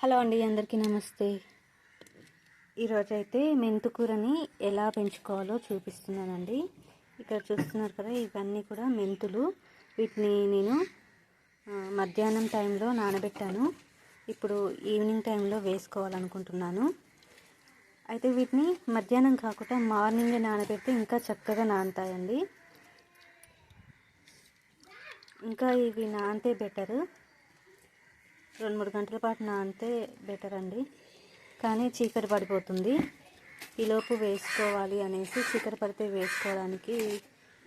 Hello అండి అందరికీ నమస్తే. ఈరోజు అయితే మెంతుకూరని ఎలా పెంచుకోవాలో చూపిస్తున్నానండి. ఇక్కడ చూస్తున్నారు కదా ఇవన్నీ కూడా మెంతులు. వీటిని నేను మధ్యాహ్నం టైంలో నానబెట్టాను. ఇప్పుడు ఈవినింగ్ టైంలో వేసుకోవాలనుకుంటున్నాను. అయితే వీటిని మధ్యాహ్నం కాకుండా మార్నింగే నానబెడితే ఇంకా చక్కగా నానతాయండి. ఇంకా ఇవి నానితే బెటరు. రెండు మూడు గంటల పాటు నానితే బెటర్ అండి. కానీ చీకటి పడిపోతుంది. ఈలోపు వేసుకోవాలి అనేసి చీకటి పడితే వేసుకోవడానికి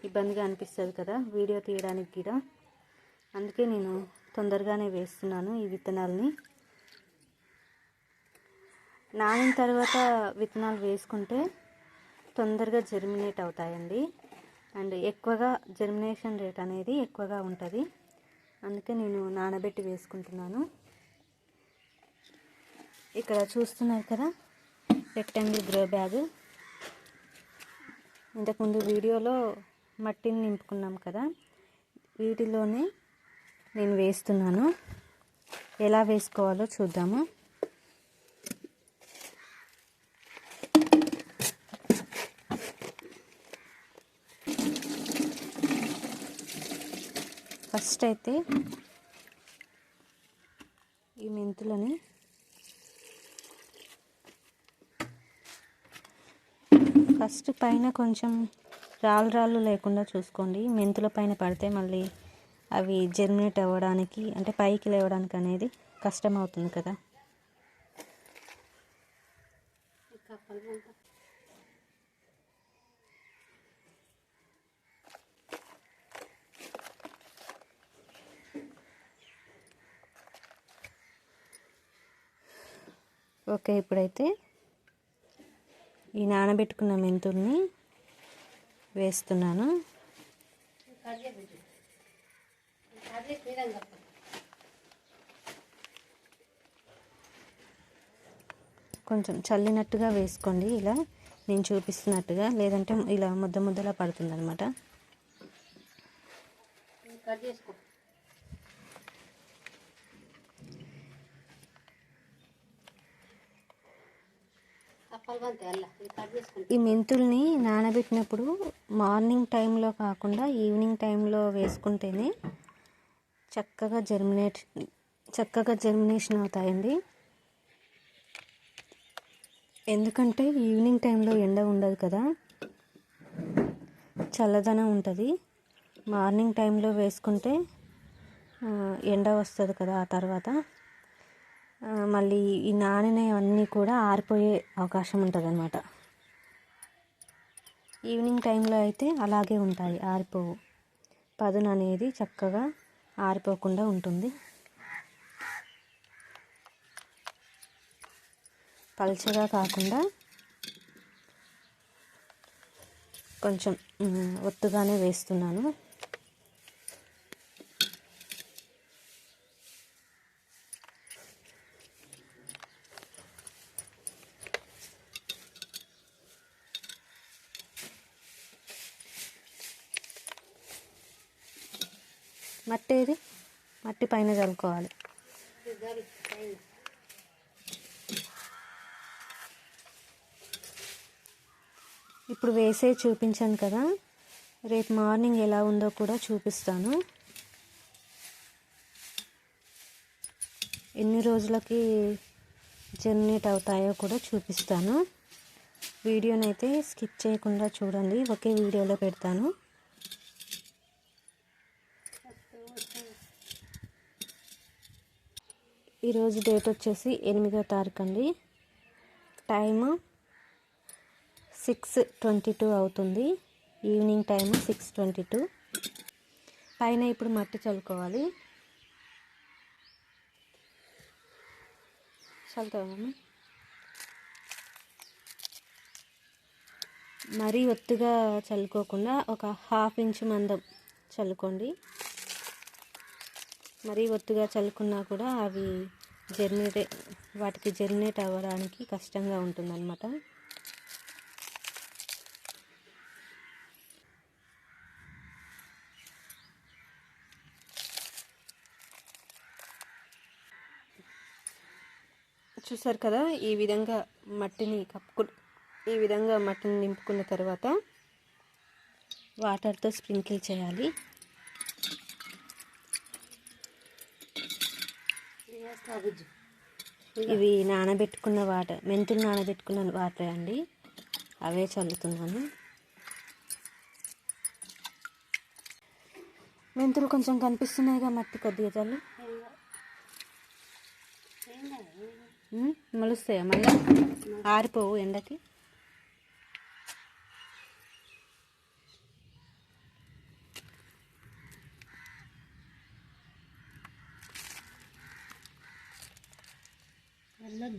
ఇబ్బందిగా అనిపిస్తుంది కదా వీడియో తీయడానికి కూడా. అందుకే నేను తొందరగానే వేస్తున్నాను ఈ విత్తనాలని. నానిన తర్వాత విత్తనాలు వేసుకుంటే తొందరగా జర్మినేట్ అవుతాయండి. అండ్ ఎక్కువగా జర్మినేషన్ రేట్ అనేది ఎక్కువగా ఉంటుంది. అందుకే నేను నానబెట్టి వేసుకుంటున్నాను. ఇక్కడ చూస్తున్నారు కదా రెక్టాంగిల్ గ్రో బ్యాగ్ ఇంతకుముందు వీడియోలో మట్టిని నింపుకున్నాం కదా వీటిలోనే నేను వేస్తున్నాను. ఎలా వేసుకోవాలో చూద్దాము. ఫస్ట్ అయితే ఈ మెంతులని ఫస్ట్ పైన కొంచెం రాళ్ళు రాళ్ళు లేకుండా చూసుకోండి. మెంతుల పైన పడితే మళ్ళీ అవి జర్మినేట్ అవ్వడానికి అంటే పైకి లేవడానికి అనేది కష్టం అవుతుంది కదా. ఓకే ఇప్పుడైతే ఈ నానబెట్టుకున్న మెంతుల్ని వేస్తున్నాను. కొంచెం చల్లినట్టుగా వేసుకోండి ఇలా. నేను చూపిస్తున్నట్టుగా లేదంటే ఇలా ముద్ద ముద్దలా పడుతుంది అనమాట ఈ మెంతుల్ని నానబెట్టినప్పుడు మార్నింగ్ టైంలో కాకుండా ఈవినింగ్ టైంలో వేసుకుంటేనే చక్కగా జర్మినేట్ చక్కగా జర్మినేషన్ అవుతాయండి. ఎందుకంటే ఈవినింగ్ టైంలో ఎండ ఉండదు కదా. చల్లదనం ఉంటుంది. మార్నింగ్ టైంలో వేసుకుంటే ఎండ వస్తుంది కదా ఆ తర్వాత. మళ్ళీ ఈ నానినవన్నీ కూడా ఆరిపోయే అవకాశం ఉంటుంది అనమాట ఈవినింగ్ టైంలో అయితే అలాగే ఉంటాయి ఆరిపోవు. పదును అనేది చక్కగా ఆరిపోకుండా ఉంటుంది. పల్చగా కాకుండా కొంచెం ఒత్తుగానే వేస్తున్నాను. మట్టి ఏది మట్టి పైన చల్లుకోవాలి. ఇప్పుడు వేసే చూపించాను కదా. రేపు మార్నింగ్ ఎలా ఉందో కూడా చూపిస్తాను. ఎన్ని రోజులకి జర్నేట్ అవుతాయో కూడా చూపిస్తాను. వీడియోనైతే స్కిప్ చేయకుండా చూడండి. ఒకే వీడియోలో పెడతాను. ఈరోజు డేట్ వచ్చేసి ఎనిమిదో తారీఖు అండి టైము సిక్స్ ట్వంటీ టూ అవుతుంది. Evening time six twenty two. పైన ఇప్పుడు మట్టి చల్లుకోవాలి. చల్లుతావా మరీ ఒత్తుగా చల్లుకోకుండా ఒక హాఫ్ ఇంచ్ మందం చల్లుకోండి. మరీ ఒత్తుగా చల్లుకున్నా కూడా అవి జర్మినేట్ వాటికి జర్మినేట్ అవ్వడానికి కష్టంగా ఉంటుందన్నమాట. చూసారు కదా ఈ విధంగా మట్టిని కప్పుకు ఈ విధంగా మట్టిని నింపుకున్న తర్వాత వాటర్తో స్ప్రింకిల్ చేయాలి. ఇవి నానబెట్టుకున్న వాటర్ మెంతులు నానబెట్టుకున్న వాటర్ అండి. అవే చల్లుతున్నాను. మెంతులు కొంచెం కనిపిస్తున్నాయిగా మట్టి కొద్దిగా చల్లు. మొలుస్తాయా మళ్ళీ? ఆరిపోవు ఎండకి.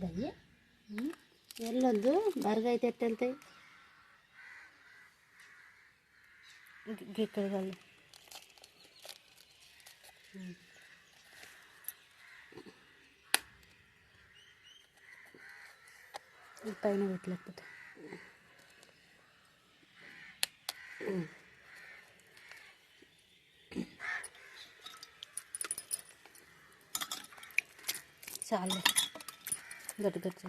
వెళ్ళొద్దు వెళ్ళొద్దు బరుగు అయితే ఎట్ట వెళ్తాయి ఇ- ఇక్కడ చల్లు పైన పెట్టలేకపోతే చాలే. గట్టి గట్టి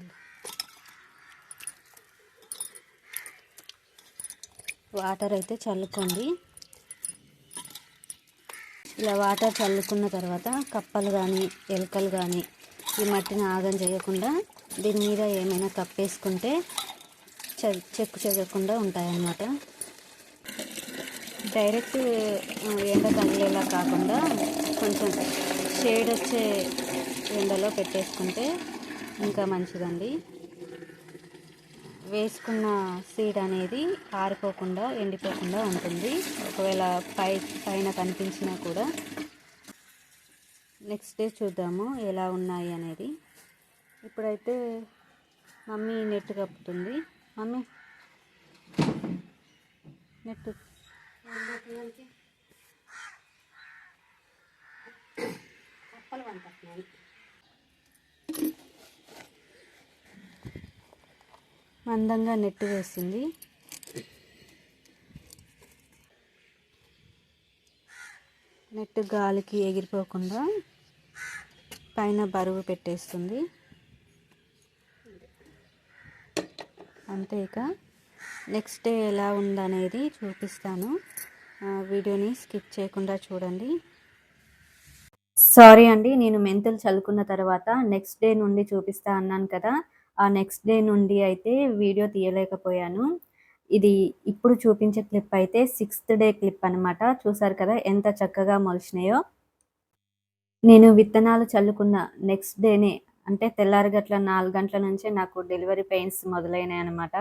వాటర్ అయితే చల్లుకోండి. ఇలా వాటర్ చల్లుకున్న తర్వాత కప్పలు కానీ ఎలుకలు కానీ ఈ మట్టిని ఆగం చేయకుండా దీని మీద ఏమైనా కప్పేసుకుంటే చెక్కు చెదరకుండా ఉంటాయన్నమాట. డైరెక్ట్ ఎండ తగిలేలా కాకుండా కొంచెం షేడ్ వచ్చే ఎండలో పెట్టేసుకుంటే ఇంకా మంచిదండి. వేసుకున్న సీడ్ అనేది ఆరిపోకుండా ఎండిపోకుండా ఉంటుంది. ఒకవేళ పై పైన కనిపించినా కూడా. నెక్స్ట్ డే చూద్దాము ఎలా ఉన్నాయి అనేది. ఇప్పుడైతే మమ్మీ నెట్ కప్పుతుంది. మమ్మీ నెట్ కప్పలు మందంగా నెట్ వేసింది. నెట్ గాలికి ఎగిరిపోకుండా పైన బరువు పెట్టేస్తుంది. అంతే ఇక. నెక్స్ట్ డే ఎలా ఉందనేది చూపిస్తాను. వీడియోని స్కిప్ చేయకుండా చూడండి. సారీ అండి నేను మెంతులు చల్లుకున్న తర్వాత నెక్స్ట్ డే నుండి చూపిస్తా అన్నాను కదా. ఆ నెక్స్ట్ డే నుండి అయితే వీడియో తీయలేకపోయాను. ఇది ఇప్పుడు చూపించే క్లిప్ అయితే సిక్స్త్ డే క్లిప్ అనమాట చూసారు కదా ఎంత చక్కగా మొలిచినాయో. నేను విత్తనాలు చల్లుకున్న నెక్స్ట్ డేనే అంటే తెల్లారి గట్ల నాలుగు గంటల నుంచే నాకు డెలివరీ పెయిన్స్ మొదలైనాయి అనమాట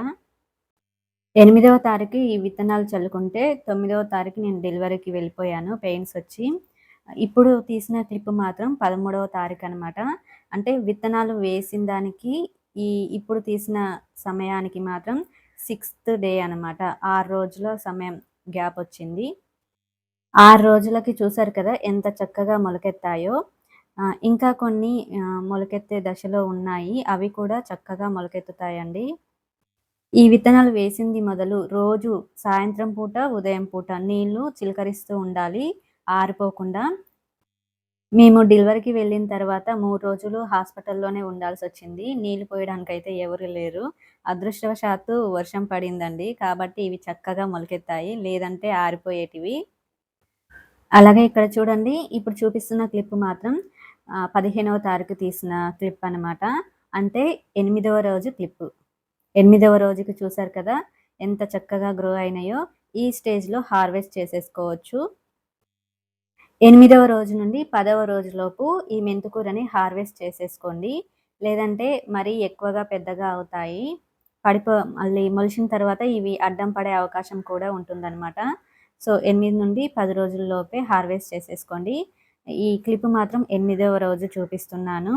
ఎనిమిదవ తారీఖు ఈ విత్తనాలు చల్లుకుంటే తొమ్మిదవ తారీఖు నేను డెలివరీకి వెళ్ళిపోయాను పెయిన్స్ వచ్చి. ఇప్పుడు తీసిన క్లిప్ మాత్రం పదమూడవ తారీఖు అనమాట అంటే విత్తనాలు వేసిన దానికి ఈ ఇప్పుడు తీసిన సమయానికి మాత్రం సిక్స్త్ డే అనమాట ఆరు రోజుల సమయం గ్యాప్ వచ్చింది. ఆరు రోజులకి చూసారు కదా ఎంత చక్కగా మొలకెత్తాయో. ఇంకా కొన్ని మొలకెత్తే దశలో ఉన్నాయి. అవి కూడా చక్కగా మొలకెత్తుతాయండి. ఈ విత్తనాలు వేసింది మొదలు రోజు సాయంత్రం పూట ఉదయం పూట నీళ్ళు చిలకరిస్తూ ఉండాలి. ఆరిపోకుండా మేము డెలివరీకి వెళ్ళిన తర్వాత మూడు రోజులు హాస్పిటల్లోనే ఉండాల్సి వచ్చింది. నీళ్ళు పోయడానికి అయితే ఎవరు లేరు. అదృష్టవశాత్తు వర్షం పడిందండి. కాబట్టి ఇవి చక్కగా మొలకెత్తాయి. లేదంటే ఆరిపోయేటివి. అలాగే ఇక్కడ చూడండి. ఇప్పుడు చూపిస్తున్న క్లిప్ మాత్రం పదిహేనవ తారీఖు తీసిన క్లిప్ అనమాట అంటే ఎనిమిదవ రోజు క్లిప్. ఎనిమిదవ రోజుకి చూసారు కదా ఎంత చక్కగా గ్రో అయినాయో. ఈ స్టేజ్లో హార్వెస్ట్ చేసేసుకోవచ్చు. ఎనిమిదవ రోజు నుండి పదవ రోజులోపు ఈ మెంతుకూరని హార్వెస్ట్ చేసేసుకోండి. లేదంటే మరీ ఎక్కువగా పెద్దగా అవుతాయి. పడిపో మళ్ళీ మొలిచిన తర్వాత ఇవి అడ్డం పడే అవకాశం కూడా ఉంటుందన్నమాట. సో ఎనిమిది నుండి పది రోజుల్లోపే హార్వెస్ట్ చేసేసుకోండి. ఈ క్లిప్ మాత్రం ఎనిమిదవ రోజు చూపిస్తున్నాను.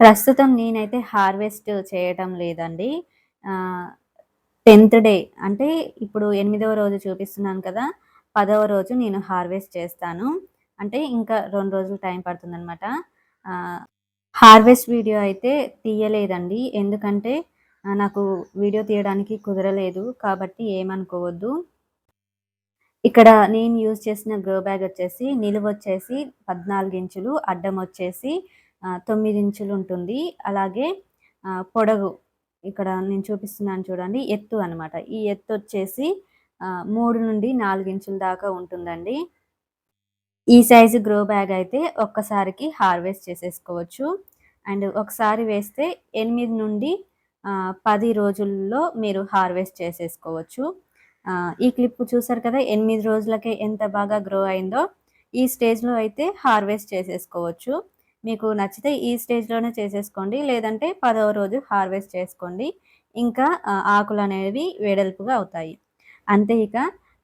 ప్రస్తుతం నేనైతే హార్వెస్ట్ చేయటం లేదండి. టెన్త్ డే అంటే ఇప్పుడు ఎనిమిదవ రోజు చూపిస్తున్నాను కదా. పదవ రోజు నేను హార్వెస్ట్ చేస్తాను. అంటే ఇంకా రెండు రోజులు టైం పడుతుందనమాట హార్వెస్ట్ వీడియో అయితే తీయలేదండి. ఎందుకంటే నాకు వీడియో తీయడానికి కుదరలేదు. కాబట్టి ఏమనుకోవద్దు. ఇక్కడ నేను యూజ్ చేసిన గ్రో బ్యాగ్ వచ్చేసి నిలువ వచ్చేసి పద్నాలుగు ఇంచులు అడ్డం వచ్చేసి తొమ్మిది ఇంచులు ఉంటుంది. అలాగే పొడవు ఇక్కడ నేను చూపిస్తున్నాను చూడండి ఎత్తు అనమాట ఈ ఎత్తు వచ్చేసి మూడు నుండి నాలుగు ఇంచుల దాకా ఉంటుందండి. ఈ సైజు గ్రో బ్యాగ్ అయితే ఒక్కసారికి హార్వెస్ట్ చేసేసుకోవచ్చు. అండ్ ఒకసారి వేస్తే ఎనిమిది నుండి పది రోజుల్లో మీరు హార్వెస్ట్ చేసేసుకోవచ్చు. ఈ క్లిప్ చూసారు కదా ఎనిమిది రోజులకే ఎంత బాగా గ్రో అయిందో ఈ స్టేజ్లో అయితే హార్వెస్ట్ చేసేసుకోవచ్చు. మీకు నచ్చితే ఈ స్టేజ్లోనే చేసేసుకోండి లేదంటే పదవ రోజు హార్వెస్ట్ చేసుకోండి. ఇంకా ఆకులు అనేవి వెడల్పుగా అవుతాయి. అంతే ఇక.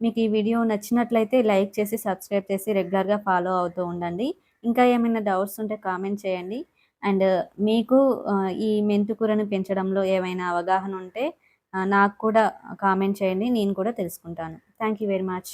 మీకు ఈ వీడియో నచ్చినట్లయితే లైక్ చేసి సబ్స్క్రైబ్ చేసి రెగ్యులర్గా ఫాలో అవుతూ ఉండండి. ఇంకా ఏమైనా డౌట్స్ ఉంటే కామెంట్ చేయండి. అండ్ మీకు ఈ మెంతుకూరను పెంచడంలో ఏమైనా అవగాహన ఉంటే నాకు కూడా కామెంట్ చేయండి. నేను కూడా తెలుసుకుంటాను. Thank you very much.